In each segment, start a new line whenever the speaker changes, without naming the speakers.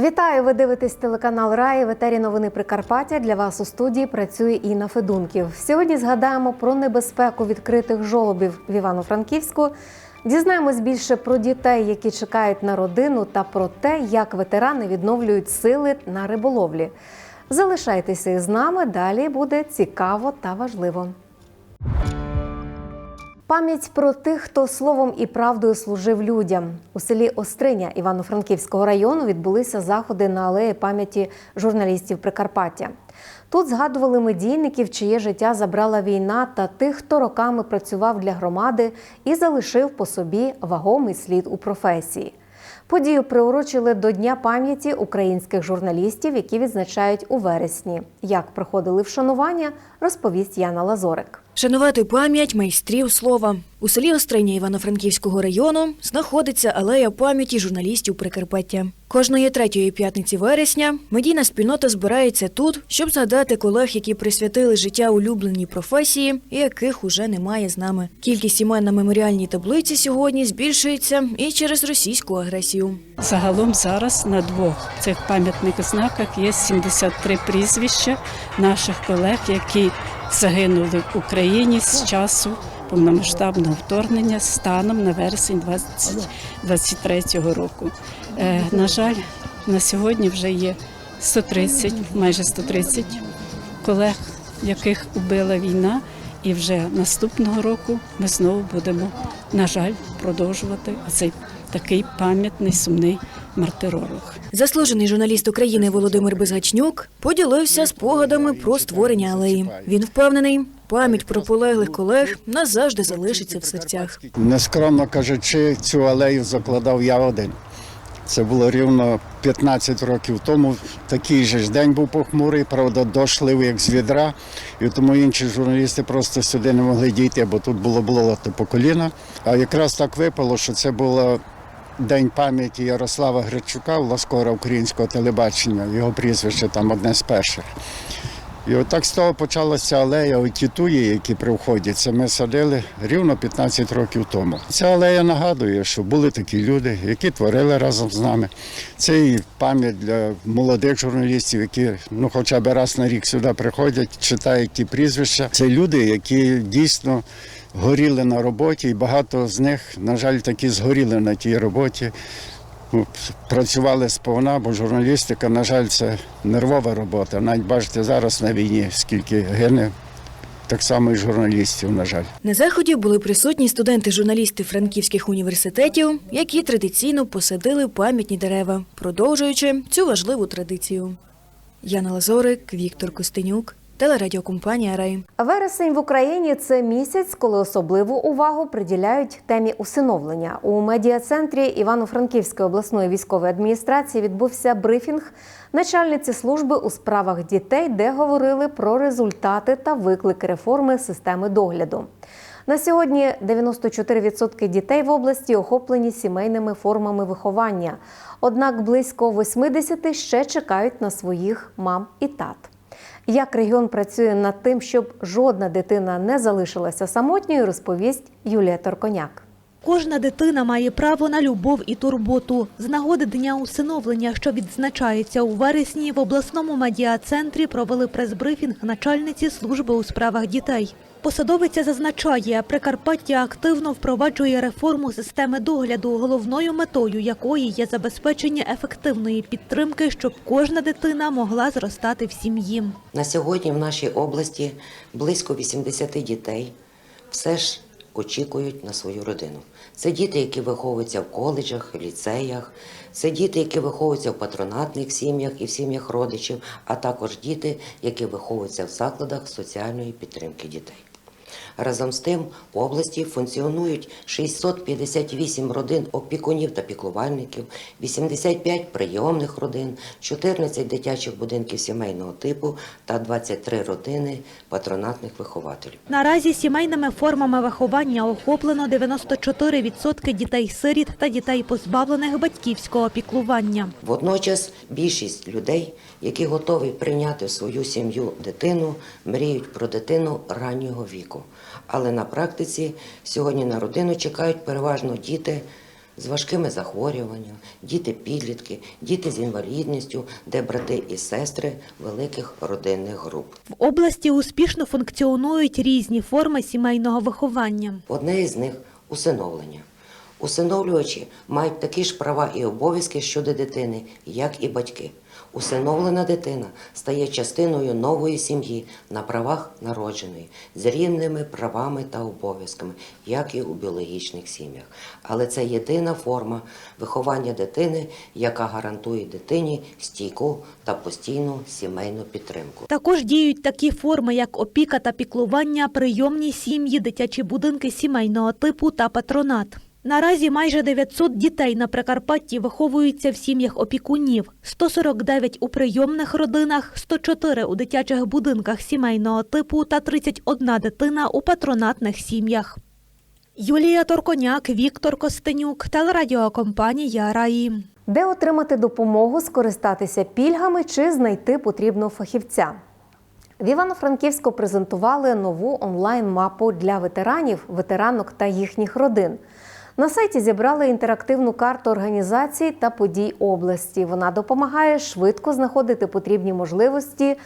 Вітаю! Ви дивитесь телеканал Раї. В етері новини Прикарпаття. Для вас у студії працює Інна Федунків. Сьогодні згадаємо про небезпеку відкритих жолобів в Івано-Франківську. Дізнаємось більше про дітей, які чекають на родину, та про те, як ветерани відновлюють сили на риболовлі. Залишайтеся із нами. Далі буде цікаво та важливо. Пам'ять про тих, хто словом і правдою служив людям у селі Остриня Івано-Франківського району відбулися заходи на алеї пам'яті журналістів Прикарпаття. Тут згадували медійників, чиє життя забрала війна, та тих, хто роками працював для громади і залишив по собі вагомий слід у професії. Подію приурочили до Дня пам'яті українських журналістів, які відзначають у вересні. Як проходили вшанування, розповість Яна Лазорик.
Шанувати пам'ять майстрів слова. У селі Остриня Івано-Франківського району знаходиться алея пам'яті журналістів Прикарпаття. Кожної третьої п'ятниці вересня медійна спільнота збирається тут, щоб згадати колег, які присвятили життя улюбленій професії і яких уже немає з нами. Кількість імен на меморіальній таблиці сьогодні збільшується і через російську агресію.
Загалом зараз на двох цих пам'ятних знаках є 73 прізвища наших колег, які загинули в Україні з часу повномасштабного вторгнення станом на вересень 2023 року. Е, на жаль, на сьогодні вже є 130, майже 130 колег, яких убила війна. І вже наступного року ми знову будемо, на жаль, продовжувати цей такий пам'ятний сумний мартиролог.
Заслужений журналіст України Володимир Безгачнюк поділився спогадами про створення алеї. Він впевнений, пам'ять про полеглих колег назавжди залишиться в серцях.
Нескромно кажучи, цю алею закладав я один. Це було рівно 15 років тому. Такий же ж день був похмурий, правда, дощ лив як з відра, і тому інші журналісти просто сюди не могли дійти, бо тут було болото по коліна. А якраз так випало, що це було День пам'яті Ярослава Гречука, Ласкора українського телебачення, його прізвище там одне з перших. І отак з того почалася алея оті туї, які при вході. Це ми садили рівно 15 років тому. Ця алея нагадує, що були такі люди, які творили разом з нами. Це і пам'ять для молодих журналістів, які ну, хоча б раз на рік сюди приходять, читають ті прізвища. Це люди, які дійсно горіли на роботі, і багато з них, на жаль, такі згоріли на тій роботі. Ну, Працювали сповна, бо журналістика, на жаль, це нервова робота. Навіть бачите, зараз на війні скільки гине, так само і журналістів, на жаль.
На заході були присутні студенти-журналісти франківських університетів, які традиційно посадили пам'ятні дерева, продовжуючи цю важливу традицію. Яна Лазорик, Віктор Костенюк, телерадіокомпанія Рай.
Вересень в Україні це місяць, коли особливу увагу приділяють темі усиновлення. У медіа-центрі Івано-Франківської обласної військової адміністрації відбувся брифінг начальниці служби у справах дітей, де говорили про результати та виклики реформи системи догляду. На сьогодні 94% дітей в області охоплені сімейними формами виховання. Однак близько 80 ще чекають на своїх мам і тат. Як регіон працює над тим, щоб жодна дитина не залишилася самотньою, розповість Юлія Торконяк.
Кожна дитина має право на любов і турботу. З нагоди дня усиновлення, що відзначається у вересні, в обласному медіа-центрі провели прес-брифінг начальниці служби у справах дітей. Посадовиця зазначає, Прикарпаття активно впроваджує реформу системи догляду, головною метою якої є забезпечення ефективної підтримки, щоб кожна дитина могла зростати в сім'ї.
На сьогодні в нашій області близько 80 дітей все ж очікують на свою родину. Це діти, які виховуються в коледжах, ліцеях, це діти, які виховуються в патронатних сім'ях і в сім'ях родичів, а також діти, які виховуються в закладах соціальної підтримки дітей. Разом з тим в області функціонують 658 родин опікунів та піклувальників, 85 прийомних родин, 14 дитячих будинків сімейного типу та 23 родини патронатних вихователів.
Наразі сімейними формами виховання охоплено 94% дітей-сиріт та дітей, позбавлених батьківського піклування.
Водночас більшість людей, які готові прийняти в свою сім'ю дитину, мріють про дитину раннього віку. Але на практиці сьогодні на родину чекають переважно діти з важкими захворюваннями, діти-підлітки, діти з інвалідністю, де брати і сестри великих родинних груп.
В області успішно функціонують різні форми сімейного виховання.
Одне із них усиновлення. Усиновлювачі мають такі ж права і обов'язки щодо дитини, як і батьки. Усиновлена дитина стає частиною нової сім'ї на правах народженої, з рівними правами та обов'язками, як і у біологічних сім'ях. Але це єдина форма виховання дитини, яка гарантує дитині стійку та постійну сімейну підтримку.
Також діють такі форми, як опіка та піклування, прийомні сім'ї, дитячі будинки сімейного типу та патронат. Наразі майже 900 дітей на Прикарпатті виховуються в сім'ях опікунів, 149 у прийомних родинах, 104 у дитячих будинках сімейного типу та 31 дитина у патронатних сім'ях. Юлія Торконяк, Віктор Костенюк, телерадіокомпанія Раї.
Де отримати допомогу, скористатися пільгами чи знайти потрібного фахівця? В Івано-Франківську презентували нову онлайн-мапу для ветеранів, ветеранок та їхніх родин. На сайті зібрали інтерактивну карту організацій та подій області. Вона допомагає швидко знаходити потрібні можливості.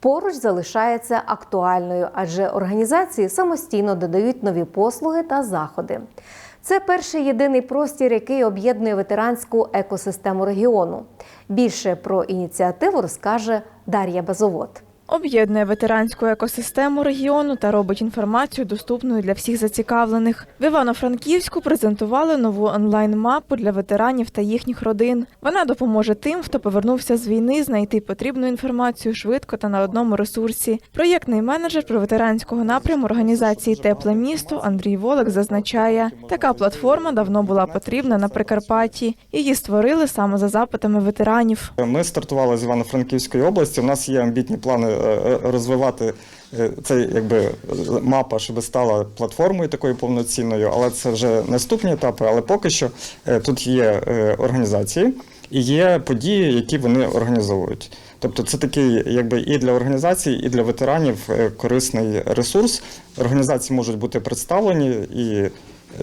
Поруч залишається актуальною, адже організації самостійно додають нові послуги та заходи. Це перший єдиний простір, який об'єднує ветеранську екосистему регіону. Більше про ініціативу розкаже Дар'я Базовод.
Об'єднує ветеранську екосистему регіону та робить інформацію доступною для всіх зацікавлених. В Івано-Франківську презентували нову онлайн-мапу для ветеранів та їхніх родин. Вона допоможе тим, хто повернувся з війни, знайти потрібну інформацію швидко та на одному ресурсі. Проєктний менеджер про ветеранського напряму організації Тепле місто Андрій Волик зазначає, така платформа давно була потрібна на Прикарпатті. Її створили саме за запитами ветеранів.
Ми стартували з Івано-Франківської області. У нас є амбітні плани розвивати е, цей якби мапа, щоб стала платформою такою повноцінною, але це вже наступні етапи. Але поки що е, тут є е, організації і є події, які вони організовують. Тобто це такий, якби і для організацій, і для ветеранів е, корисний ресурс. Організації можуть бути представлені і.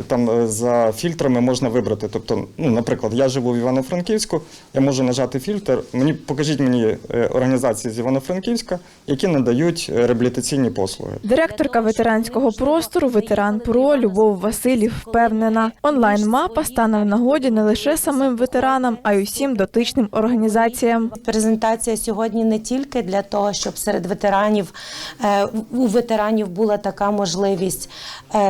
Там е, за фільтрами можна вибрати. Тобто, ну, наприклад, я живу в Івано-Франківську, я можу нажати фільтр. Мені покажіть мені е, організації з Івано-Франківська, які надають е, реабілітаційні послуги.
Директорка ветеранського простору Ветеран ПРО Любов Василів впевнена, онлайн-мапа стане в нагоді не лише самим ветеранам, а й усім дотичним організаціям.
Презентація сьогодні не тільки для того, щоб серед ветеранів у ветеранів була така можливість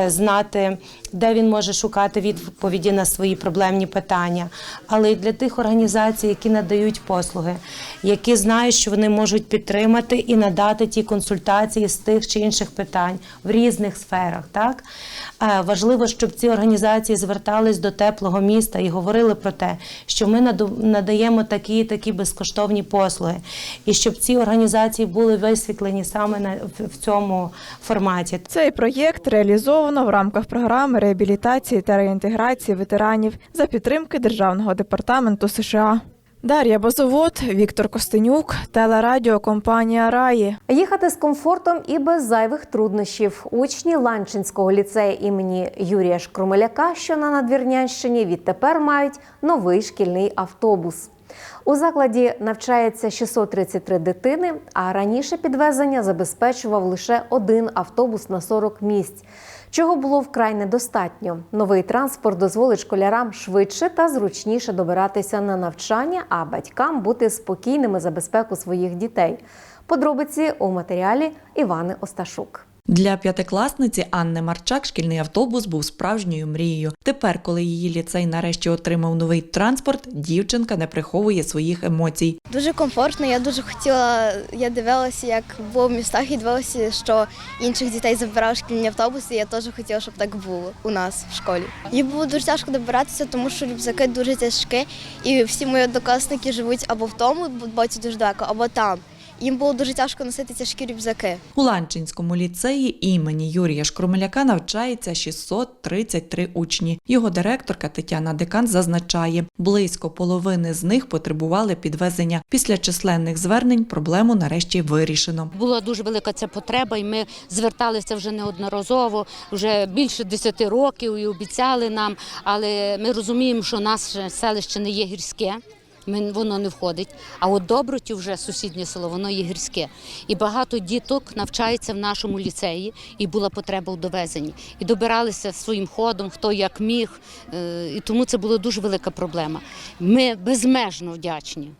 знати, де він може шукати відповіді на свої проблемні питання, але й для тих організацій, які надають послуги, які знають, що вони можуть підтримати і надати ті консультації з тих чи інших питань в різних сферах. Так Е, важливо, щоб ці організації звертались до теплого міста і говорили про те, що ми надаємо такі і такі безкоштовні послуги, і щоб ці організації були висвітлені саме в цьому форматі.
Цей проєкт реалізовано в рамках програми реабілітації та реінтеграції ветеранів за підтримки Державного департаменту США. Дар'я Базовод, Віктор Костенюк, телерадіокомпанія Раї.
Їхати з комфортом і без зайвих труднощів. Учні Ланчинського ліцею імені Юрія Шкрумеляка, що на Надвірнянщині, відтепер мають новий шкільний автобус. У закладі навчається 633 дитини, а раніше підвезення забезпечував лише один автобус на 40 місць, чого було вкрай недостатньо. Новий транспорт дозволить школярам швидше та зручніше добиратися на навчання, а батькам бути спокійними за безпеку своїх дітей. Подробиці у матеріалі Івани Осташук.
Для п'ятикласниці Анни Марчак шкільний автобус був справжньою мрією. Тепер, коли її ліцей нарешті отримав новий транспорт, дівчинка не приховує своїх емоцій.
Дуже комфортно. Я дуже хотіла. Я дивилася, як було в містах, і дивилася, що інших дітей забирав шкільні автобуси. Я теж хотіла, щоб так було у нас в школі. Їй було дуже тяжко добиратися, тому що рюкзаки дуже тяжкі, і всі мої однокласники живуть або в тому боці дуже далеко, або там. Їм було дуже тяжко носити тяжкі рюкзаки.
У Ланчинському ліцеї імені Юрія Шкрумеляка навчається 633 учні. Його директорка Тетяна Декан зазначає, близько половини з них потребували підвезення. Після численних звернень проблему нарешті вирішено.
Була дуже велика ця потреба, і ми зверталися вже неодноразово, вже більше 10 років і обіцяли нам. Але ми розуміємо, що наше селище не є гірське. Воно не входить. А от Добротів вже сусіднє село, воно є гірське. І багато діток навчається в нашому ліцеї, і була потреба в довезенні. І добиралися своїм ходом, хто як міг. Е, І тому це була дуже велика проблема. Ми безмежно вдячні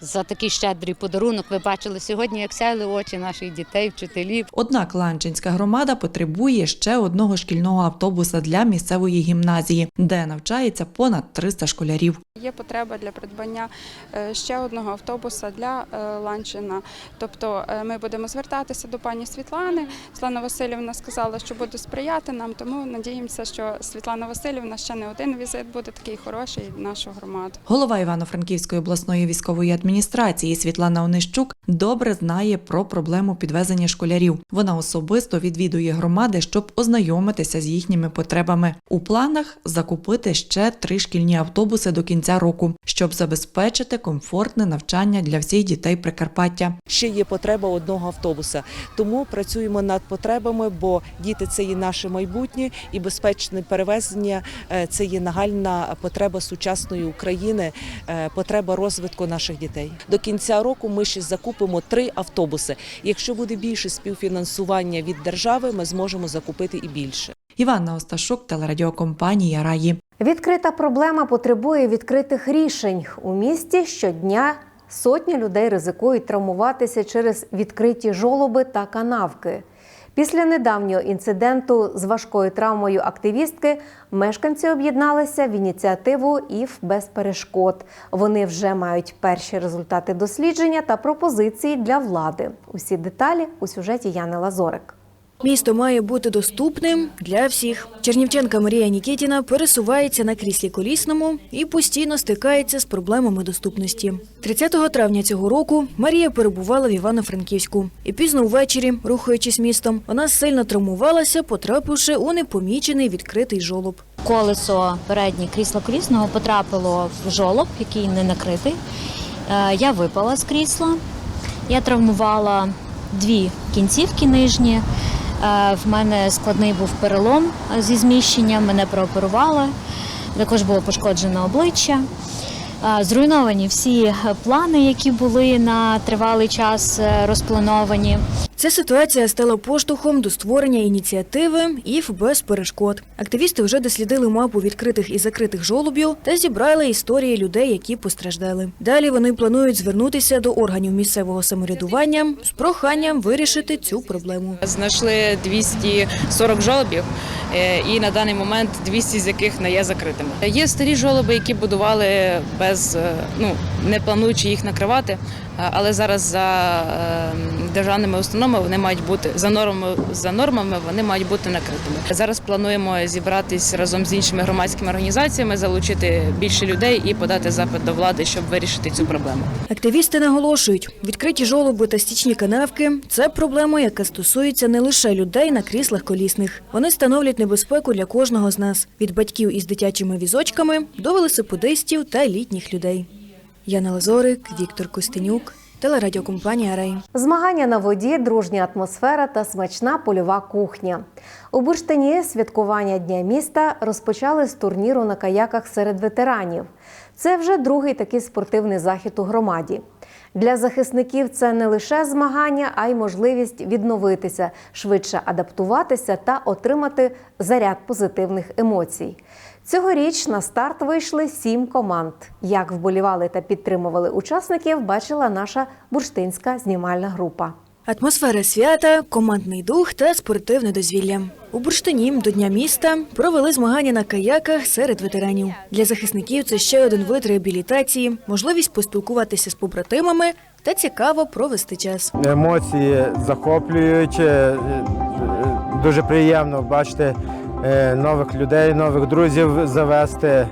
за такий щедрий подарунок. Ви бачили сьогодні, як сяяли очі наших дітей, вчителів.
Однак Ланчинська громада потребує ще одного шкільного автобуса для місцевої гімназії, де навчається понад 300 школярів.
Є потреба для придбання е, ще одного автобуса для е, Ланчина. Тобто е, ми будемо звертатися до пані Світлани. Світлана Васильівна сказала, що буде сприяти нам, тому надіємося, що Світлана Васильівна ще не один візит буде такий хороший в нашу громаду.
Голова Івано-Франківської обласної військової адміністрації Світлана Онищук добре знає про проблему підвезення школярів. Вона особисто відвідує громади, щоб ознайомитися з їхніми потребами. У планах закупити ще три шкільні автобуси до кінця року, щоб забезпечити комфортне навчання для всіх дітей Прикарпаття.
ще є потреба одного автобуса. Тому працюємо над потребами, бо діти це є наше майбутнє, і безпечне перевезення е, це є нагальна потреба сучасної України, е, потреба розвитку наших дітей. До кінця року ми ще закупимо три автобуси. Якщо буде більше співфінансування від держави, ми зможемо закупити і більше.
Іванна Осташук, телерадіокомпанія Раї.
Відкрита проблема потребує відкритих рішень. У місті щодня сотні людей ризикують травмуватися через відкриті жолоби та канавки. Після недавнього інциденту з важкою травмою активістки мешканці об'єдналися в ініціативу «ІФ без перешкод. Вони вже мають перші результати дослідження та пропозиції для влади. Усі деталі у сюжеті Яни Лазорик.
Місто має бути доступним для всіх. Чернівченка Марія Нікітіна пересувається на кріслі колісному і постійно стикається з проблемами доступності. 30 травня цього року Марія перебувала в Івано-Франківську. І пізно ввечері, рухаючись містом, вона сильно травмувалася, потрапивши у непомічений відкритий жолоб.
колесо переднє крісла колісного потрапило в жолоб, який не накритий. Е, Я випала з крісла. Я травмувала дві кінцівки нижні. Е, В мене складний був перелом зі зміщенням, мене прооперували. Також було пошкоджено обличчя. Е, Зруйновані всі плани, які були на тривалий час е, розплановані.
Ця ситуація стала поштовхом до створення ініціативи «ІФ без перешкод». Активісти вже дослідили мапу відкритих і закритих жолобів та зібрали історії людей, які постраждали. Далі вони планують звернутися до органів місцевого самоврядування з проханням вирішити цю проблему.
Знайшли 240 жолобів, е, і на даний момент 200 з яких не є закритими. Є старі жолоби, які будували без е, ну не плануючи їх накривати. Але зараз за е, державними установами вони мають бути за нормами за нормами. Вони мають бути накритими. Зараз плануємо зібратись разом з іншими громадськими організаціями, залучити більше людей і подати запит до влади, щоб вирішити цю проблему.
Активісти наголошують, відкриті жолоби та стічні канавки це проблема, яка стосується не лише людей на кріслах колісних. Вони становлять небезпеку для кожного з нас від батьків із дитячими візочками до велосипедистів та літніх людей. Яна Лазорик, Віктор Костенюк, телерадіокомпанія Рей.
Змагання на воді, дружня атмосфера та смачна польова кухня. У Бурштині святкування Дня міста розпочали з турніру на каяках серед ветеранів. Це вже другий такий спортивний захід у громаді. Для захисників це не лише змагання, а й можливість відновитися, швидше адаптуватися та отримати заряд позитивних емоцій. Цьогоріч на старт вийшли сім команд. Як вболівали та підтримували учасників, бачила наша бурштинська знімальна група.
Атмосфера свята, командний дух та спортивне дозвілля. У Бурштині до Дня міста провели змагання на каяках серед ветеранів. Для захисників це ще один вид реабілітації, можливість поспілкуватися з побратимами та цікаво провести час.
Емоції захоплюючі, е, дуже приємно бачити нових людей, нових друзів завести.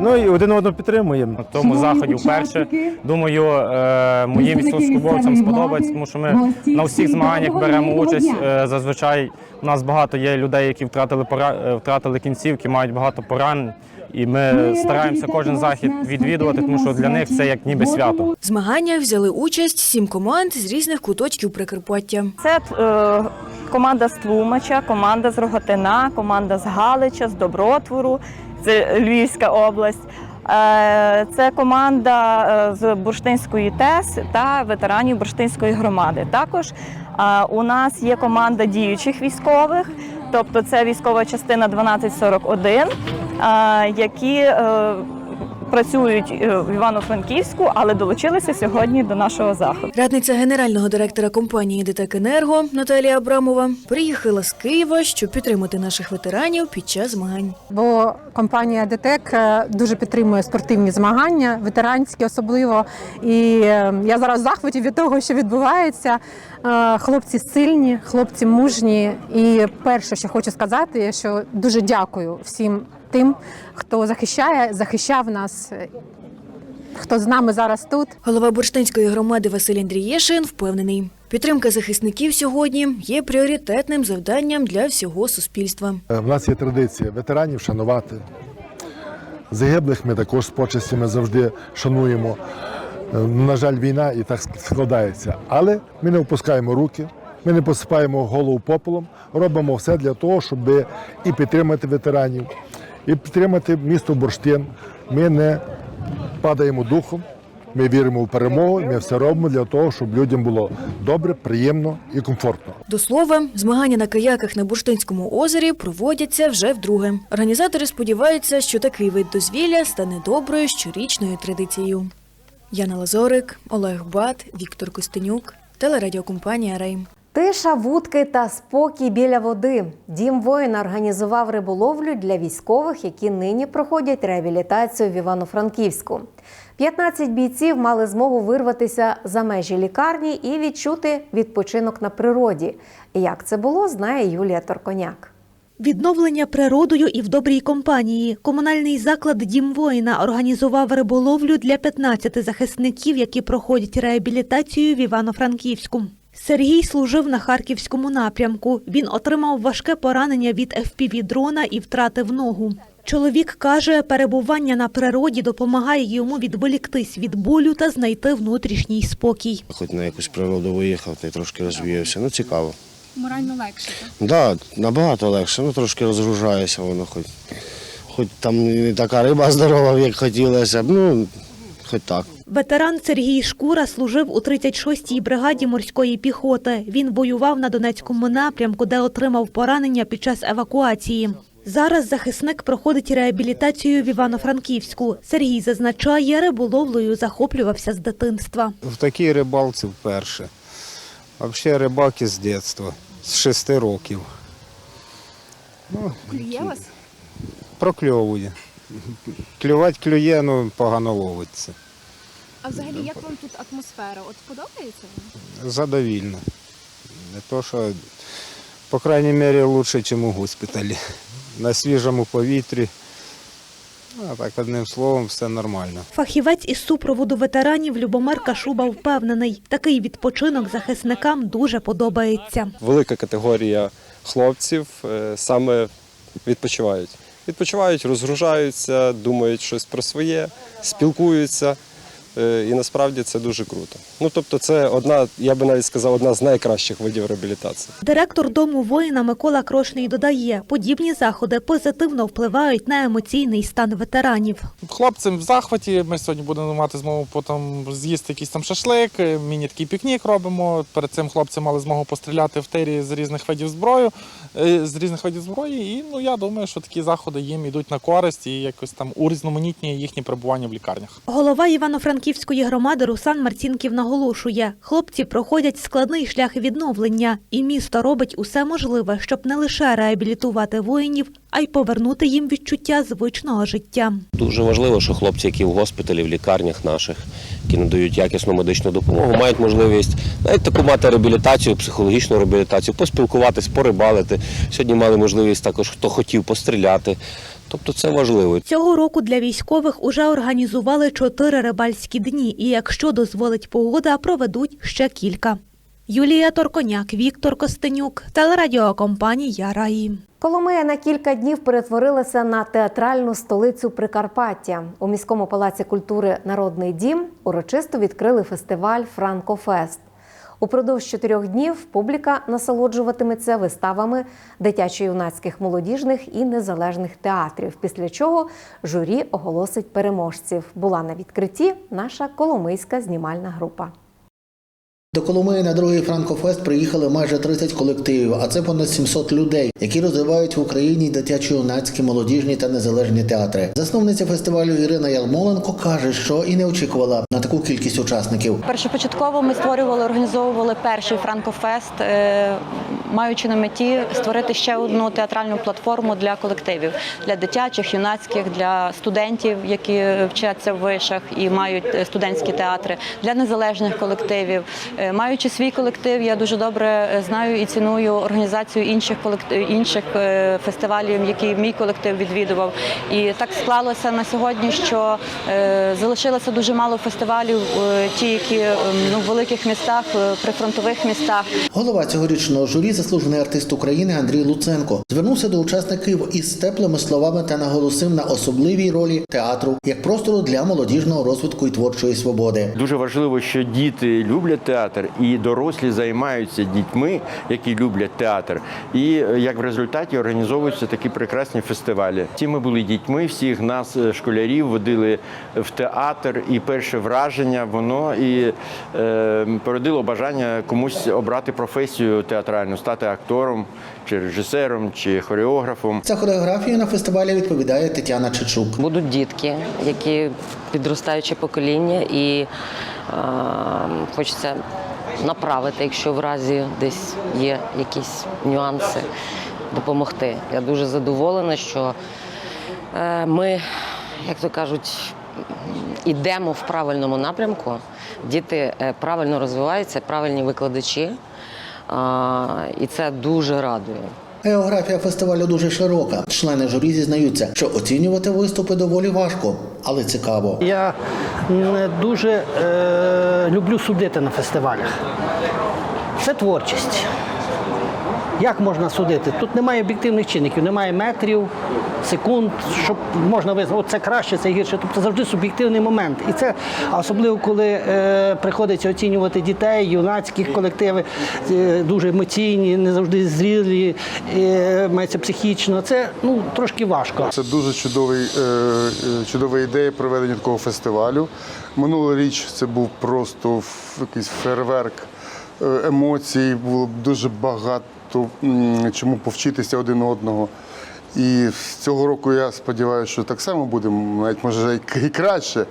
Ну і один одного підтримуємо.
На тому заході вперше. Думаю, е, моїм військовослужбовцям сподобається, тому що ми на всіх змаганнях беремо участь. Е, Зазвичай у нас багато є людей, які втратили пора- е, втратили кінцівки, мають багато поран. І ми стараємося кожен захід відвідувати, тому що для них це як ніби свято.
В змаганнях взяли участь сім команд з різних куточків Прикарпаття.
Це е, команда з Тлумача, команда з Роготина, команда з Галича, з Добротвору, це Львівська область. Е, Це команда е, з Бурштинської ТЕС та ветеранів Бурштинської громади. Також е, у нас є команда діючих військових, тобто це військова частина 1241, е, які е, працюють е, в Івано-Франківську, але долучилися сьогодні до нашого заходу.
Радниця генерального директора компанії ДТЕК Енерго Наталія Абрамова приїхала з Києва, щоб підтримати наших ветеранів під час змагань.
бо компанія ДТЕК е, дуже підтримує спортивні змагання, ветеранські особливо. І я зараз в захваті від того, що відбувається. Хлопці сильні, хлопці мужні. І перше, що хочу сказати, що дуже дякую всім тим, хто захищає, захищав нас, хто з нами зараз тут.
Голова бурштинської громади Василь Андрієшин впевнений, підтримка захисників сьогодні є пріоритетним завданням для всього суспільства.
У Е, нас є традиція ветеранів шанувати. Загиблих ми також з почестями завжди шануємо. На жаль, війна і так складається. Але ми не опускаємо руки, ми не посипаємо голову попелом, робимо все для того, щоб і підтримати ветеранів, і підтримати місто Бурштин. Ми не падаємо духом, ми віримо в перемогу, ми все робимо для того, щоб людям було добре, приємно і комфортно.
До слова, змагання на каяках на Бурштинському озері проводяться вже вдруге. Організатори сподіваються, що такий вид дозвілля стане доброю щорічною традицією. Яна Лазорик, Олег Бат, Віктор Костенюк, телерадіокомпанія Рейм.
Тиша, вудки та спокій біля води. Дім воїна організував риболовлю для військових, які нині проходять реабілітацію в Івано-Франківську. 15 бійців мали змогу вирватися за межі лікарні і відчути відпочинок на природі. Як це було, знає Юлія Торконяк.
Відновлення природою і в добрій компанії. Комунальний заклад Дім воїна організував риболовлю для 15 захисників, які проходять реабілітацію в Івано-Франківську. Сергій служив на харківському напрямку. Він отримав важке поранення від FPV-дрона і втратив ногу. Чоловік каже, перебування на природі допомагає йому відволіктись від болю та знайти внутрішній спокій.
Хоч на якусь природу виїхав та й трошки розвіявся. Ну цікаво.
Морально легше. так?
Так, да, набагато легше, ну трошки розгружаєшся воно хоч. Хоч там не така риба здорова, як хотілося б, ну хоч так.
Ветеран Сергій Шкура служив у 36-й бригаді морської піхоти. Він воював на Донецькому напрямку, де отримав поранення під час евакуації. Зараз захисник проходить реабілітацію в Івано-Франківську. Сергій зазначає, риболовлею захоплювався з дитинства.
В такій рибалці вперше. Взагалі рибак із дитинства, з шести років. Ну,
Клює вас?
прокльовує. Клювати клює, ну погано ловиться.
А взагалі, як вам тут атмосфера? От подобається вам?
Задовільно. Не то, що, по крайній мірі, краще, ніж у госпіталі. На свіжому повітрі. Ну, А так, одним словом, все нормально.
Фахівець із супроводу ветеранів Любомир Кашуба впевнений, такий відпочинок захисникам дуже подобається.
велика категорія хлопців е, саме відпочивають. Відпочивають, розгружаються, думають щось про своє, спілкуються. Е, І насправді це дуже круто. Ну тобто, це одна, я би навіть сказав, одна з найкращих видів реабілітації.
Директор дому воїна Микола Крошний додає, подібні заходи позитивно впливають на емоційний стан ветеранів.
Хлопцям в захваті. Ми сьогодні будемо мати змогу потім з'їсти якийсь там шашлик, міні такий пікнік робимо. Перед цим хлопці мали змогу постріляти в тирі з різних видів зброї, е, з різних видів зброї. І ну я думаю, що такі заходи їм йдуть на користь і якось там урізноманітні їхні перебування в лікарнях.
Голова Івано-Франківської громади Руслан Марцінків наголошує, хлопці проходять складний шлях відновлення, і місто робить усе можливе, щоб не лише реабілітувати воїнів, а й повернути їм відчуття звичного життя.
Дуже важливо, що хлопці, які в госпіталі, в лікарнях наших, які надають якісну медичну допомогу, мають можливість навіть таку мати реабілітацію, психологічну реабілітацію, поспілкуватись, порибалити. Сьогодні мали можливість також, хто хотів постріляти. Тобто це важливо.
Цього року для військових уже організували чотири рибальські дні, і якщо дозволить погода, проведуть ще кілька. Юлія Торконяк, Віктор Костенюк, телерадіокомпанія Раї.
Коломия на кілька днів перетворилася на театральну столицю Прикарпаття. У міському палаці культури Народний дім урочисто відкрили фестиваль Франкофест. Упродовж чотирьох днів публіка насолоджуватиметься виставами дитячо-юнацьких молодіжних і незалежних театрів. Після чого журі оголосить переможців. Була на відкритті наша коломийська знімальна група.
До Коломиї на другий Франкофест приїхали майже 30 колективів, а це понад 700 людей, які розвивають в Україні дитячо-юнацькі, молодіжні та незалежні театри. Засновниця фестивалю Ірина Ярмоленко каже, що і не очікувала на таку кількість учасників.
Першопочатково ми створювали, організовували перший Франкофест, е, маючи на меті створити ще одну театральну платформу для колективів, для дитячих, юнацьких, для студентів, які вчаться в вишах і мають е, студентські театри, для незалежних колективів. Е, Маючи свій колектив, я дуже добре е, знаю і ціную організацію інших колектив, інших фестивалів, які мій колектив відвідував. І так склалося на сьогодні, що залишилося дуже мало фестивалів, ті, які е, ну, в великих містах, прифронтових містах.
Голова цьогорічного журі, заслужений артист України Андрій Луценко, звернувся до учасників із теплими словами та наголосив на особливій ролі театру як простору для молодіжного розвитку і творчої свободи.
Дуже важливо, що діти люблять театр і дорослі займаються дітьми, які люблять театр. І е, як в результаті організовуються такі прекрасні фестивалі. Всі ми були дітьми, всіх нас, е, школярів, водили в театр, і перше враження воно і е, породило бажання комусь обрати професію театральну, стати актором, чи режисером, чи хореографом.
За хореографію на фестивалі відповідає Тетяна Чечук.
Будуть дітки, які підростаюче покоління, і е, хочеться направити, якщо в разі десь є якісь нюанси, допомогти. Я дуже задоволена, що е, ми, як то кажуть, ідемо в правильному напрямку. Діти е, правильно розвиваються, правильні викладачі, і це дуже радує.
Географія фестивалю дуже широка. Члени журі зізнаються, що оцінювати виступи доволі важко, але цікаво.
Я не дуже е, люблю судити на фестивалях. Це творчість. Як можна судити? Тут немає об'єктивних чинників, немає метрів, секунд, щоб можна визнати, це краще, це гірше. Тобто завжди суб'єктивний момент. І це особливо, коли е, приходиться оцінювати дітей, юнацькі колективи, е, дуже емоційні, не завжди зрілі, е, мається психічно. Це ну, трошки важко.
Це дуже чудовий, е, е, чудова ідея проведення такого фестивалю. Минулий річ це був просто якийсь фейерверк е, емоцій, було дуже багато м, чому повчитися один одного. І цього року я сподіваюся, що так само буде, навіть може і краще.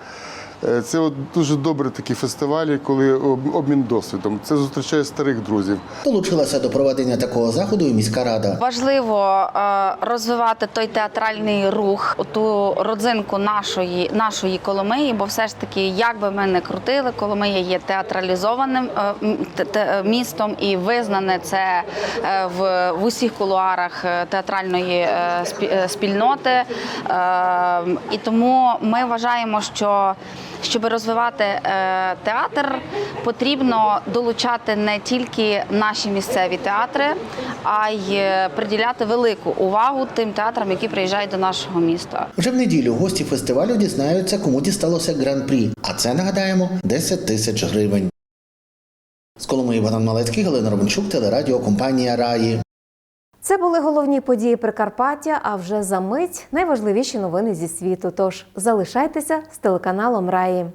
Е, Це от дуже добрі такі фестивалі, коли об- обмін досвідом. Це зустрічає старих друзів.
Долучилася до проведення такого заходу і міська рада.
Важливо е, розвивати той театральний рух, ту родзинку нашої нашої Коломиї, бо все ж таки, як би ми не крутили, Коломия є театралізованим е, містом і визнане це в, в усіх кулуарах театральної спі- спільноти. І тому ми вважаємо, що щоб розвивати е, театр, потрібно долучати не тільки наші місцеві театри, а й е, приділяти велику увагу тим театрам, які приїжджають до нашого міста.
Вже в неділю гості фестивалю дізнаються, кому дісталося гран-прі. А це нагадаємо 10 тисяч гривень. З Коломиї Богдан Малецький, Галина Романчук, телерадіо компанія Раї.
Це були головні події Прикарпаття. А вже за мить найважливіші новини зі світу. Тож залишайтеся з телеканалом Раї.